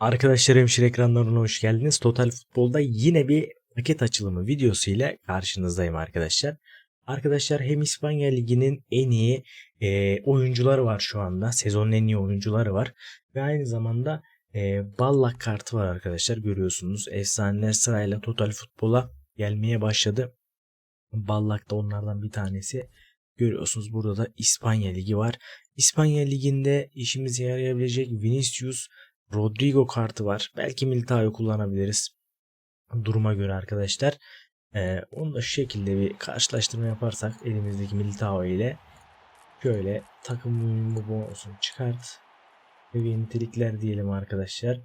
Arkadaşlar hemşire ekranlarına hoş geldiniz. Total Futbol'da yine bir paket açılımı videosu ile karşınızdayım arkadaşlar. Arkadaşlar hem İspanya Ligi'nin en iyi e, oyuncuları var şu anda. Sezonun en iyi oyuncuları var. Ve aynı zamanda e, Ballak kartı var arkadaşlar. Görüyorsunuz efsaneler sırayla Total Futbol'a gelmeye başladı. Ballak da onlardan bir tanesi. Görüyorsunuz burada da İspanya Ligi var. İspanya Ligi'nde işimize yarayabilecek Vinicius, Rodrigo kartı var. Belki Militao'yu kullanabiliriz. Duruma göre arkadaşlar. Ee, onu da şu şekilde bir karşılaştırma yaparsak elimizdeki Militao ile şöyle takım uyumu bonusunu çıkart ve bir nitelikler diyelim arkadaşlar.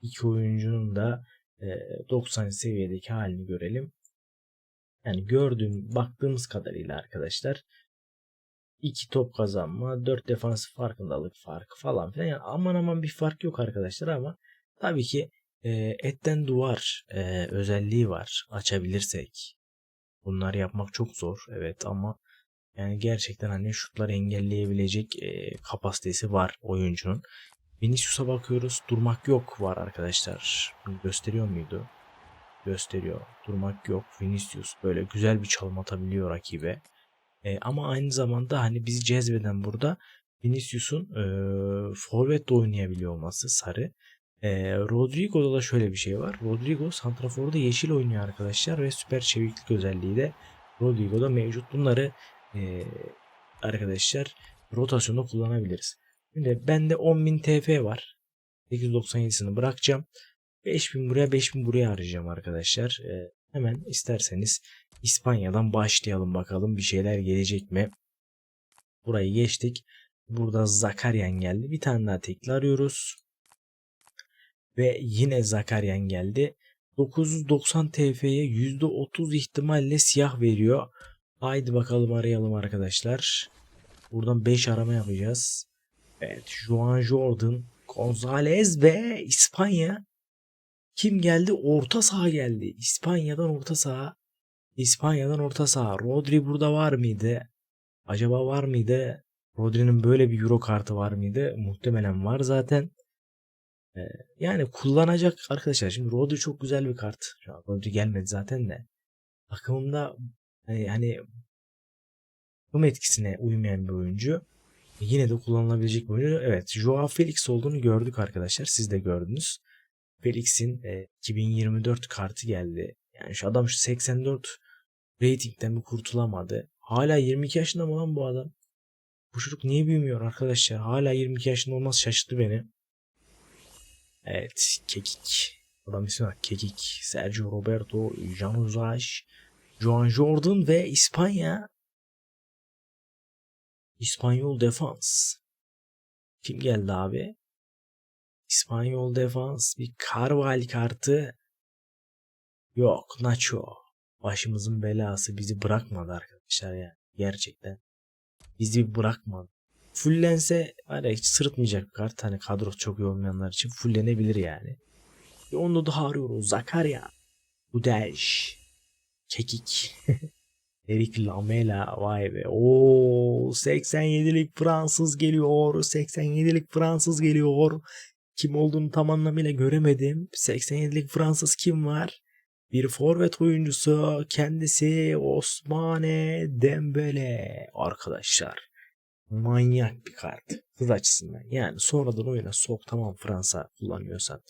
İki oyuncunun da e, 90 seviyedeki halini görelim. Yani gördüğüm, baktığımız kadarıyla arkadaşlar 2 top kazanma, 4 defans farkındalık farkı falan filan. Yani aman aman bir fark yok arkadaşlar ama tabii ki e, etten duvar e, özelliği var açabilirsek. Bunları yapmak çok zor evet ama yani gerçekten hani şutları engelleyebilecek e, kapasitesi var oyuncunun. Vinicius'a bakıyoruz. Durmak yok var arkadaşlar. Gösteriyor muydu? Gösteriyor. Durmak yok. Vinicius böyle güzel bir çalım atabiliyor rakibe. E, ama aynı zamanda hani bizi cezbeden burada Vinicius'un e, forvetle oynayabiliyor olması sarı. E, Rodrigo'da da şöyle bir şey var. Rodrigo santraforda yeşil oynuyor arkadaşlar ve süper çeviklik özelliği de Rodrigo'da mevcut. Bunları e, arkadaşlar rotasyonda kullanabiliriz. Şimdi bende 10.000 TF var. 897'sini bırakacağım. 5000 buraya 5000 buraya harcayacağım arkadaşlar. E, hemen isterseniz İspanya'dan başlayalım bakalım bir şeyler gelecek mi? Burayı geçtik. Burada Zakaryan geldi. Bir tane daha tekli arıyoruz. Ve yine Zakaryan geldi. 990 TF'ye %30 ihtimalle siyah veriyor. Haydi bakalım arayalım arkadaşlar. Buradan 5 arama yapacağız. Evet Juan Jordan, Gonzalez ve İspanya. Kim geldi? Orta saha geldi. İspanya'dan orta saha. İspanya'dan orta saha. Rodri burada var mıydı? Acaba var mıydı? Rodri'nin böyle bir euro kartı var mıydı? Muhtemelen var zaten. Ee, yani kullanacak arkadaşlar. Şimdi Rodri çok güzel bir kart. Şu an Rodri gelmedi zaten de. Takımımda hani, hani takım etkisine uymayan bir oyuncu. Yine de kullanılabilecek bir oyuncu. Evet Joao Felix olduğunu gördük arkadaşlar. Siz de gördünüz. Felix'in e, 2024 kartı geldi. Yani şu adam şu 84 ratingden bir kurtulamadı. Hala 22 yaşında mı lan bu adam? Bu çocuk niye büyümüyor arkadaşlar? Hala 22 yaşında olması şaşırttı beni. Evet, Kekik. Adam ismi var. Kekik. Sergio Roberto, Jan Uzaj, Juan Jordan ve İspanya. İspanyol defans. Kim geldi abi? İspanyol defans. Bir Carval kartı. Yok Nacho. Başımızın belası bizi bırakmadı arkadaşlar ya. Gerçekten. Bizi bırakmadı. Fullense var ya hiç sırıtmayacak bir kart. Hani kadro çok iyi olmayanlar için fullenebilir yani. Ve onu daha arıyoruz. Zakaria. Udej. Kekik. Eric Lamela vay be. Oo 87'lik Fransız geliyor. 87'lik Fransız geliyor. Kim olduğunu tam anlamıyla göremedim. 87'lik Fransız kim var? Bir forvet oyuncusu kendisi Osmane Dembele arkadaşlar. Manyak bir kart. Hız açısından. Yani sonradan oyuna sok tamam Fransa kullanıyorsan.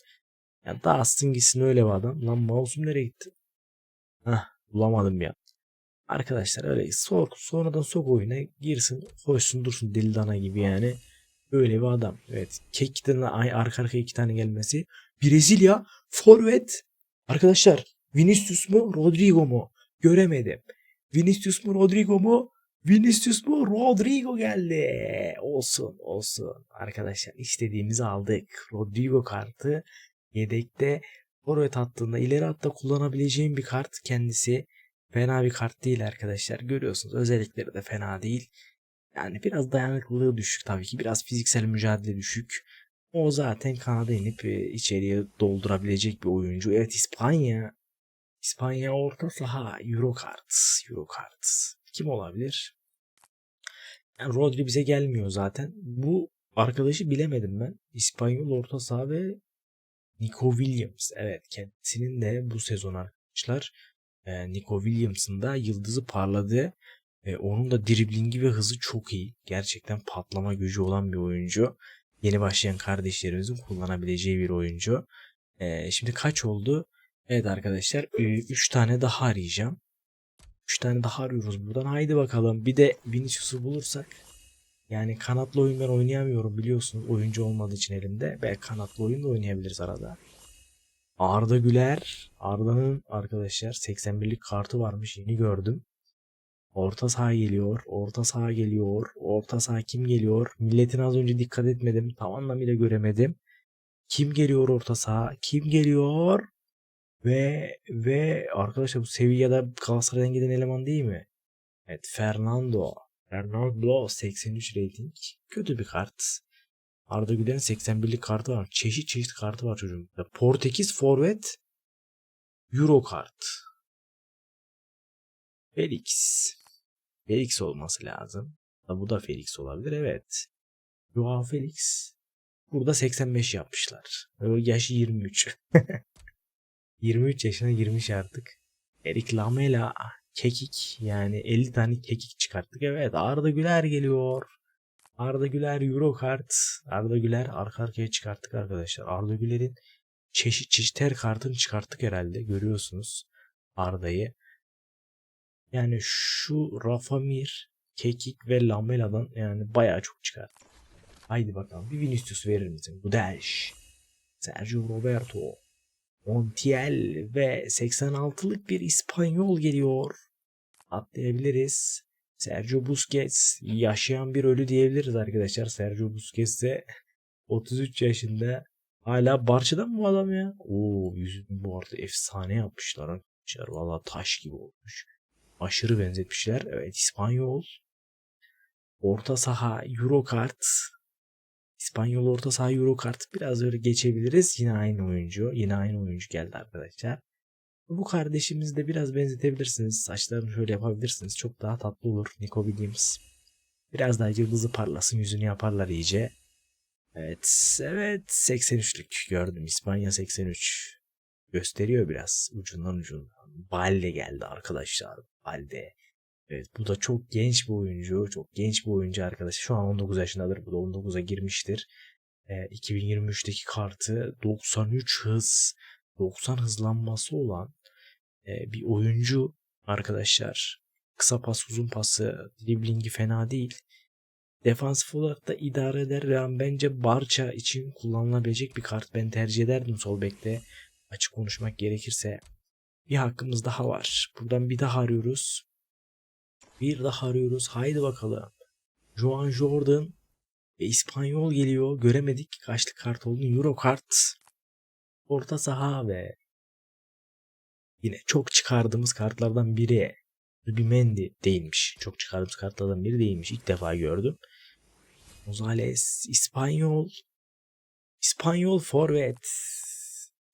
Yani daha gitsin öyle bir adam. Lan mouse'um nereye gitti? Hah bulamadım ya. Arkadaşlar öyle sok sonradan sok oyuna girsin koysun dursun deli dana gibi yani. Öyle bir adam. Evet. Kekten ay arka arkaya iki tane gelmesi. Brezilya forvet. Arkadaşlar Vinicius mu Rodrigo mu? Göremedim. Vinicius mu Rodrigo mu? Vinicius mu Rodrigo geldi. Olsun olsun. Arkadaşlar istediğimizi aldık. Rodrigo kartı yedekte forvet hattında ileri hatta kullanabileceğim bir kart kendisi. Fena bir kart değil arkadaşlar. Görüyorsunuz özellikleri de fena değil. Yani biraz dayanıklılığı düşük tabii ki. Biraz fiziksel mücadele düşük. O zaten kanada inip e, içeriye doldurabilecek bir oyuncu. Evet İspanya. İspanya orta saha. Eurocard. Eurocard. Kim olabilir? Yani Rodri bize gelmiyor zaten. Bu arkadaşı bilemedim ben. İspanyol orta saha ve Nico Williams. Evet kendisinin de bu sezon arkadaşlar e, Nico Williams'ın da yıldızı parladı. E, onun da driblingi ve hızı çok iyi. Gerçekten patlama gücü olan bir oyuncu. Yeni başlayan kardeşlerimizin kullanabileceği bir oyuncu. E, şimdi kaç oldu? Evet arkadaşlar 3 tane daha arayacağım. 3 tane daha arıyoruz buradan. Haydi bakalım. Bir de Vinicius'u bulursak. Yani kanatlı oyun ben oynayamıyorum biliyorsunuz. Oyuncu olmadığı için elimde. Belki kanatlı oyun da oynayabiliriz arada. Arda Güler. Arda'nın arkadaşlar 81'lik kartı varmış. Yeni gördüm. Orta saha geliyor. Orta saha geliyor. Orta saha kim geliyor? Milletin az önce dikkat etmedim. Tam anlamıyla göremedim. Kim geliyor orta saha? Kim geliyor? Ve ve arkadaşlar bu Sevilla'da Galatasaray'dan giden eleman değil mi? Evet Fernando. Fernando 83 rating. Kötü bir kart. Arda Güler'in 81'lik kartı var. Çeşit çeşit kartı var çocuğun. Portekiz forvet Euro kart. Felix. Felix olması lazım. Bu da Felix olabilir evet. Joao Felix. Burada 85 yapmışlar. Ve Yaşı 23. 23 yaşına girmiş artık. Erik Lamela kekik yani 50 tane kekik çıkarttık. Evet Arda Güler geliyor. Arda Güler Euro kart. Arda Güler arka arkaya çıkarttık arkadaşlar. Arda Güler'in çeşit çeşit her kartını çıkarttık herhalde. Görüyorsunuz Arda'yı. Yani şu Rafa Mir, Kekik ve Lamela'dan yani bayağı çok çıkar. Haydi bakalım bir Vinicius verir misin? Gudelj, Sergio Roberto, Montiel ve 86'lık bir İspanyol geliyor. Atlayabiliriz. Sergio Busquets yaşayan bir ölü diyebiliriz arkadaşlar. Sergio Busquets'e 33 yaşında hala Barça'da mı bu adam ya? Oo yüzünü bu arada efsane yapmışlar arkadaşlar. Valla taş gibi olmuş. Aşırı benzetmişler. Evet İspanyol. Orta saha Eurokart. İspanyol orta saha Eurokart. Biraz öyle geçebiliriz. Yine aynı oyuncu. Yine aynı oyuncu geldi arkadaşlar. Bu kardeşimizi de biraz benzetebilirsiniz. Saçlarını şöyle yapabilirsiniz. Çok daha tatlı olur. Nico Williams. Biraz daha yıldızı parlasın. Yüzünü yaparlar iyice. Evet. Evet. 83'lük gördüm. İspanya 83. Gösteriyor biraz. Ucundan ucundan. Balde geldi arkadaşlar. Balde. Evet bu da çok genç bir oyuncu. Çok genç bir oyuncu arkadaş. Şu an 19 yaşındadır. Bu da 19'a girmiştir. E, 2023'teki kartı 93 hız. 90 hızlanması olan e, bir oyuncu arkadaşlar. Kısa pas uzun pası driblingi fena değil. Defansif olarak da idare eder ve bence Barça için kullanılabilecek bir kart. Ben tercih ederdim sol bekte. Açık konuşmak gerekirse. Bir hakkımız daha var. Buradan bir daha arıyoruz. Bir daha arıyoruz. Haydi bakalım. Joan Jordan ve İspanyol geliyor. Göremedik kaçlı kart oldu. Euro kart. Orta saha ve yine çok çıkardığımız kartlardan biri. Zubimendi değilmiş. Çok çıkardığımız kartlardan biri değilmiş. İlk defa gördüm. Gonzales İspanyol. İspanyol forvet.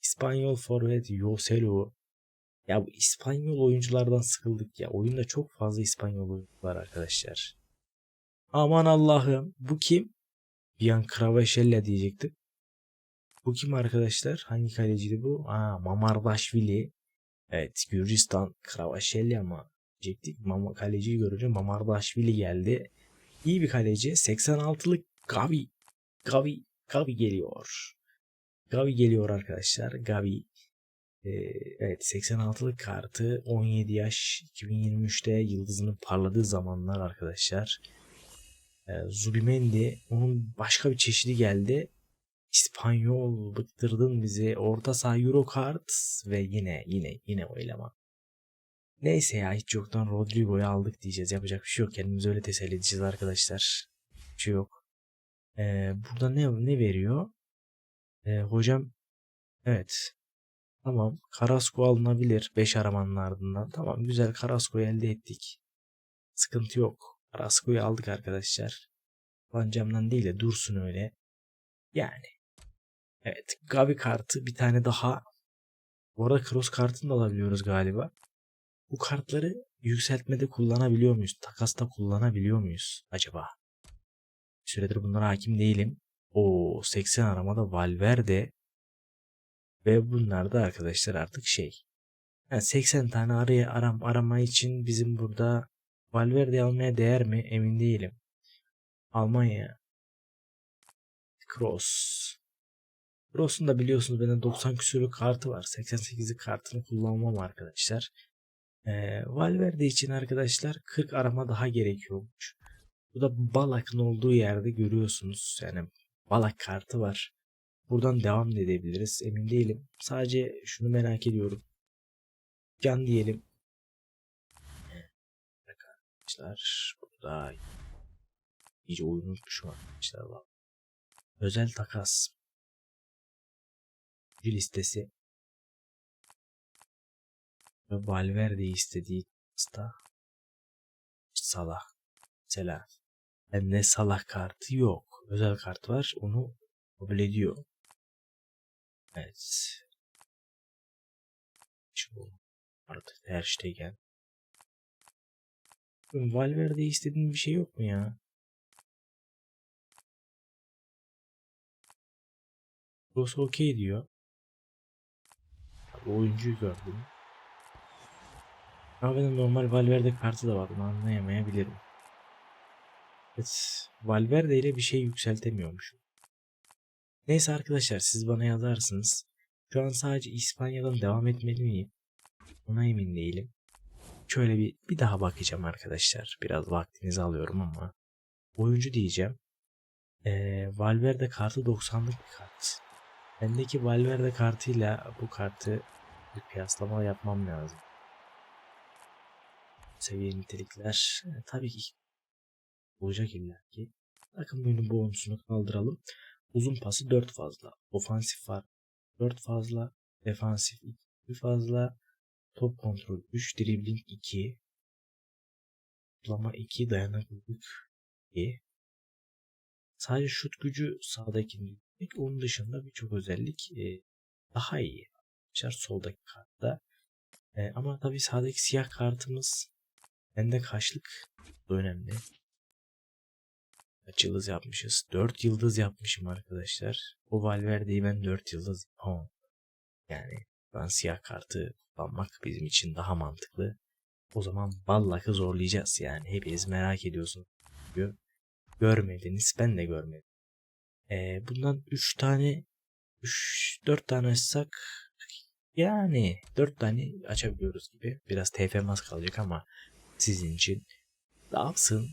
İspanyol forvet Yoselu. Ya bu İspanyol oyunculardan sıkıldık ya. Oyunda çok fazla İspanyol oyuncu var arkadaşlar. Aman Allah'ım. Bu kim? Bir an Kravaşella diyecektim. Bu kim arkadaşlar? Hangi kaleciydi bu? Aa, Mamardashvili. Evet Gürcistan Kravaşella mı? Diyecektik. Mama, kaleciyi görünce Mamardashvili geldi. İyi bir kaleci. 86'lık Gavi. Gavi. Gavi geliyor. Gavi geliyor arkadaşlar. Gavi. Ee, evet 86'lık kartı 17 yaş 2023'te yıldızının parladığı zamanlar arkadaşlar. Ee, Zubimendi onun başka bir çeşidi geldi. İspanyol bıktırdın bizi. Orta saha Euro kart ve yine yine yine o eleman. Neyse ya hiç yoktan Rodrigo'yu aldık diyeceğiz. Yapacak bir şey yok. Kendimizi öyle teselli edeceğiz arkadaşlar. Bir şey yok. Ee, burada ne ne veriyor? Ee, hocam evet Tamam. Karasko alınabilir 5 aramanın ardından. Tamam güzel Karasko'yu elde ettik. Sıkıntı yok. Karasko'yu aldık arkadaşlar. Pancamdan değil de dursun öyle. Yani. Evet. Gavi kartı bir tane daha. Bu arada Cross kartını da alabiliyoruz galiba. Bu kartları yükseltmede kullanabiliyor muyuz? Takasta kullanabiliyor muyuz acaba? Bir süredir bunlara hakim değilim. O 80 aramada Valverde Ve bunlar da arkadaşlar artık şey. Yani 80 tane araya aram arama için bizim burada Valverde almaya değer mi emin değilim. Almanya. Cross. Cross'un da biliyorsunuz bende 90 küsürlük kartı var. 88'lik kartını kullanmam arkadaşlar. Ee, Valverde için arkadaşlar 40 arama daha gerekiyormuş. Bu da Balak'ın olduğu yerde görüyorsunuz. Yani Balak kartı var. Buradan devam edebiliriz. Emin değilim. Sadece şunu merak ediyorum. Can diyelim. Arkadaşlar burada iyice oyunu unutmuşum arkadaşlar. Var. Özel takas. Bir listesi. Ve Valverde istediği hasta. Salah. Mesela. Bende Salah kartı yok. Özel kart var. Onu kabul ediyor. Evet. Şu artık her şeygen. Valverde istediğin bir şey yok mu ya? Burası okey diyor. Bu oyuncuyu gördüm. Ama benim normal Valverde kartı da var. Bunu anlayamayabilirim. Evet. Valverde ile bir şey yükseltemiyormuşum. Neyse arkadaşlar siz bana yazarsınız. Şu an sadece İspanya'dan devam etmeli miyim? Ona emin değilim. Şöyle bir, bir daha bakacağım arkadaşlar. Biraz vaktinizi alıyorum ama. Oyuncu diyeceğim. Ee, Valverde kartı 90'lık bir kart. Bendeki Valverde kartıyla bu kartı bir kıyaslama yapmam lazım. Seviye nitelikler e, tabii ki olacak illa ki. Takım oyunu bonusunu kaldıralım. Uzun pası 4 fazla. Ofansif var 4 fazla. Defansif 2 fazla. Top kontrol 3. Dribbling 2. Tutlama 2. Dayanıklılık 2. Sadece şut gücü sağdaki onun dışında birçok özellik e, daha iyi. Arkadaşlar soldaki kartta. E, ama tabii sağdaki siyah kartımız bende kaçlık önemli. Kaç yıldız yapmışız? 4 yıldız yapmışım arkadaşlar. O Valverde'yi ben 4 yıldız yapamam. Yani ben siyah kartı kullanmak bizim için daha mantıklı. O zaman Ballak'ı zorlayacağız yani. Hepiniz merak ediyorsun. Görmediniz. Ben de görmedim. Ee, bundan 3 tane 3 4 tane açsak yani 4 tane açabiliyoruz gibi. Biraz TFM az kalacak ama sizin için Dawson,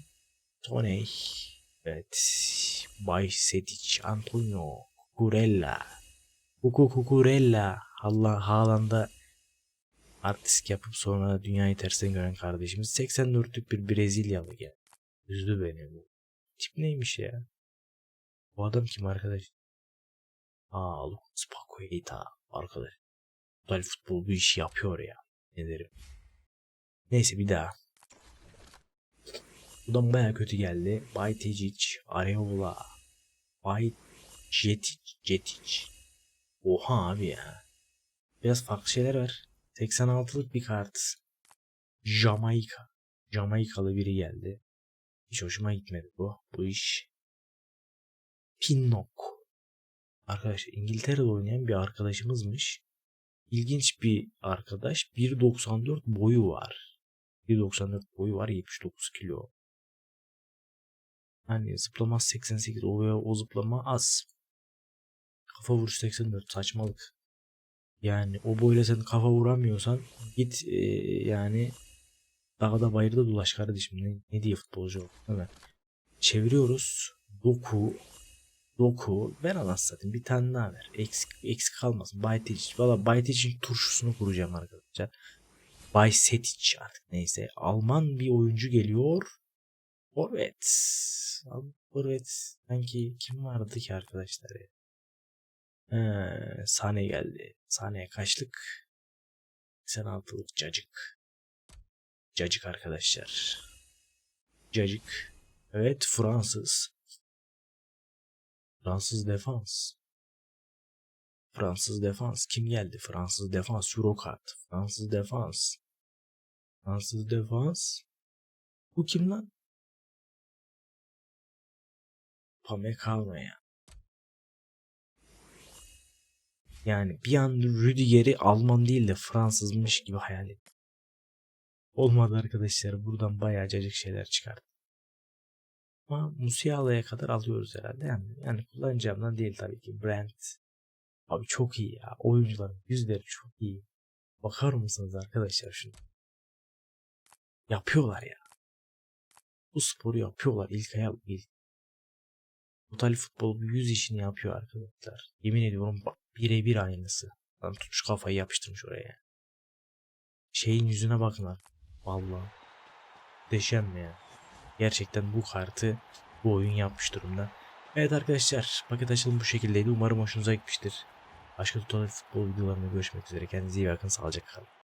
Toney, evet, Bay Setic, Antonio, Cucurella, Kuku Cucurella, Allah Haaland'a artist yapıp sonra dünyayı tersten gören kardeşimiz 84'lük bir Brezilyalı geldi. Üzdü beni bu. Tip neymiş ya? Bu adam kim arkadaş? Aa Lucas Paqueta arkadaş. Total futbol bu işi yapıyor ya. Ne derim. Neyse bir daha. Buradan baya kötü geldi. Bay Tecic, Areola, Bay Jetic, Jetic. Oha abi ya. Biraz farklı şeyler var. 86'lık bir kart. Jamaika. Jamaikalı biri geldi. Hiç hoşuma gitmedi bu. Bu iş. Pinnock. Arkadaşlar İngiltere'de oynayan bir arkadaşımızmış. İlginç bir arkadaş. 1.94 boyu var. 1.94 boyu var 79 kilo. Hani zıplama 88 o, o zıplama az. Kafa vuruş 84 saçmalık. Yani o boyla sen kafa vuramıyorsan git e, yani dağda bayırda dolaş kardeşim. Ne, ne diye futbolcu ol. Evet. Çeviriyoruz. Doku. Doku. Ver anasını satayım. Bir tane daha ver. Eksik, eksik kalmasın. Baytic. Valla Baytic'in turşusunu kuracağım arkadaşlar. Baysetic artık neyse. Alman bir oyuncu geliyor. Forvet. Forvet. Sanki kim vardı ki arkadaşlar ya? Ee, sahne geldi. Sahneye kaçlık? 86'lık cacık. Cacık arkadaşlar. Cacık. Evet Fransız. Fransız defans. Fransız defans. Kim geldi? Fransız defans. Eurokart. Fransız defans. Fransız defans. Bu kim lan? Pamecano ya. Yani bir an Rüdiger'i Alman değil de Fransızmış gibi hayal ettim. Olmadı arkadaşlar. Buradan bayağı cacık şeyler çıkardı. Ama Musiala'ya kadar alıyoruz herhalde. Yani, yani kullanacağımdan değil tabii ki. Brent. Abi çok iyi ya. Oyuncuların yüzleri çok iyi. Bakar mısınız arkadaşlar şunu? Yapıyorlar ya. Bu sporu yapıyorlar. İlk ayak ilk. Total futbol bu yüz işini yapıyor arkadaşlar. Yemin ediyorum birebir aynısı. Lan tutmuş kafayı yapıştırmış oraya. Şeyin yüzüne bakın artık. Vallahi. Muhteşem ya. Gerçekten bu kartı bu oyun yapmış durumda. Evet arkadaşlar paket açılım bu şekildeydi. Umarım hoşunuza gitmiştir. Başka tutorial futbol videolarında görüşmek üzere. Kendinize iyi bakın. Sağlıcakla kalın.